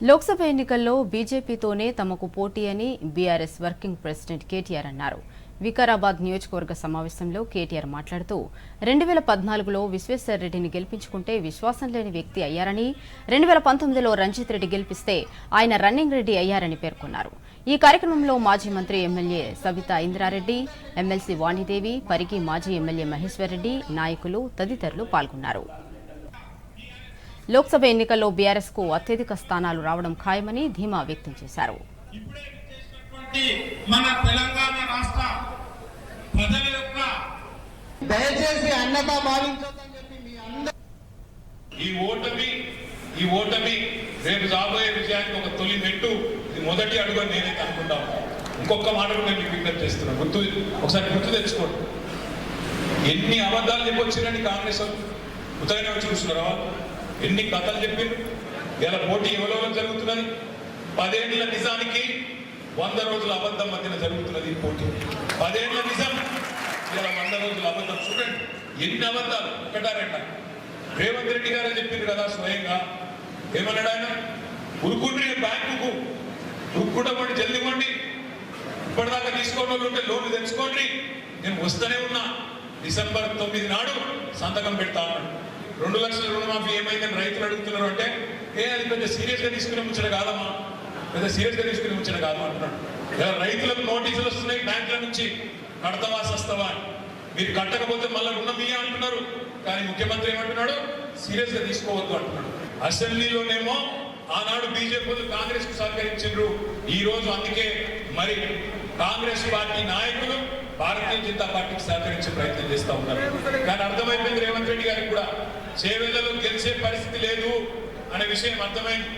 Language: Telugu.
లోక్సభ ఎన్నికల్లో బీజేపీతోనే తమకు పోటీ అని బీఆర్ఎస్ వర్కింగ్ ప్రెసిడెంట్ కేటీఆర్ అన్నారు. వికారాబాద్ నియోజకవర్గ సమావేశంలో కేటీఆర్ మాట్లాడుతూ రెండు వేల పద్నాలుగులో విశ్వేశ్వర రెడ్డిని గెలిపించుకుంటే విశ్వాసం లేని వ్యక్తి అయ్యారని రెండు వేల పంతొమ్మిదిలో రంజిత్ రెడ్డి గెలిపిస్తే ఆయన రన్నింగ్ రెడ్డి అయ్యారని పేర్కొన్నారు. ఈ కార్యక్రమంలో మాజీ మంత్రి ఎమ్మెల్యే సబితా ఇంద్రారెడ్డి ఎమ్మెల్సీ వాణిదేవి పరిగి మాజీ ఎమ్మెల్యే మహేశ్వర్ రెడ్డి నాయకులు తదితరులు పాల్గొన్నారు. లోక్సభ ఎన్నికల్లో బీఆర్ఎస్కు అత్యధిక స్థానాలు రావడం ఖాయమని ధీమా వ్యక్తం చేశారు. ఇప్పుడే మన తెలంగాణ రాష్ట్ర ప్రజల యొక్క దయచేసి అన్నగా భావించొద్దని చెప్పి మీ అందరూ ఈ ఓటమి ఈ ఓటమి రేపు రాబోయే విజయానికి ఒక తొలి మెట్టు ఇది మొదటి అడుగు అని నేనైతే అనుకుంటాను ఇంకొక మాట కూడా నేను విజ్ఞప్తి చేస్తున్నాను గుర్తు ఒకసారి గుర్తు తెచ్చుకోండి. ఎన్ని అబద్ధాలు చెప్పొచ్చిరండి కాంగ్రెస్ వాళ్ళు? వచ్చి చూస్తున్నారా ఎన్ని కథలు చెప్పిండ్రు? ఇలా పోటీ ఎవరెవరు జరుగుతున్నది? పదేళ్ళ నిజానికి వంద రోజుల అబద్ధం మధ్యన జరుగుతున్నది పోటీ. పదేళ్ళ నిజం? ఇలా వంద రోజుల అబద్ధం. చూడండి ఎన్ని అబద్ధాలు? ఒకటా రెండా. రేవంత్ రెడ్డి గారే చెప్పింది కదా స్వయంగా. ఏమన్నాడు ఆయన? ఉరుకుండ్రి బ్యాంకుకు. ఉరుక్కుంటా పండి. ఇప్పటిదాకా తీసుకోని వాళ్ళు ఉంటే లోన్లు తెచ్చుకోండి. నేను వస్తూనే ఉన్నా. డిసెంబర్ తొమ్మిది నాడు సంతకం పెడతా అన్నాడు. రెండు లక్షల రుణమాఫీ ఏమైందని రైతులు అడుగుతున్నారు అంటే ఏ అది పెద్ద సీరియస్గా తీసుకునే ముచ్చట కాదమ్మా. పెద్ద సీరియస్గా తీసుకునే ముచ్చట కాదు అంటున్నాడు. రైతులకు నోటీసులు వస్తున్నాయి బ్యాంకుల నుంచి. కడతావా సస్తవా? అని మీరు కట్టకపోతే మళ్ళీ రుణం ఇయ్య అంటున్నారు. కానీ ముఖ్యమంత్రి ఏమంటున్నాడు? సీరియస్గా తీసుకోవద్దు అంటున్నాడు. అసెంబ్లీలోనేమో ఆనాడు బీజేపీ కాంగ్రెస్కు సహకరించారు ఈ రోజు అందుకే మరి కాంగ్రెస్ పార్టీ నాయకులు భారతీయ జనతా పార్టీకి సహకరించే ప్రయత్నం చేస్తా ఉన్నారు. కానీ అర్థమైపోయింది రేవంత్ రెడ్డి గారికి కూడా చేవెళ్ళలో గెలిచే పరిస్థితి లేదు అనే విషయం అర్థమైంది.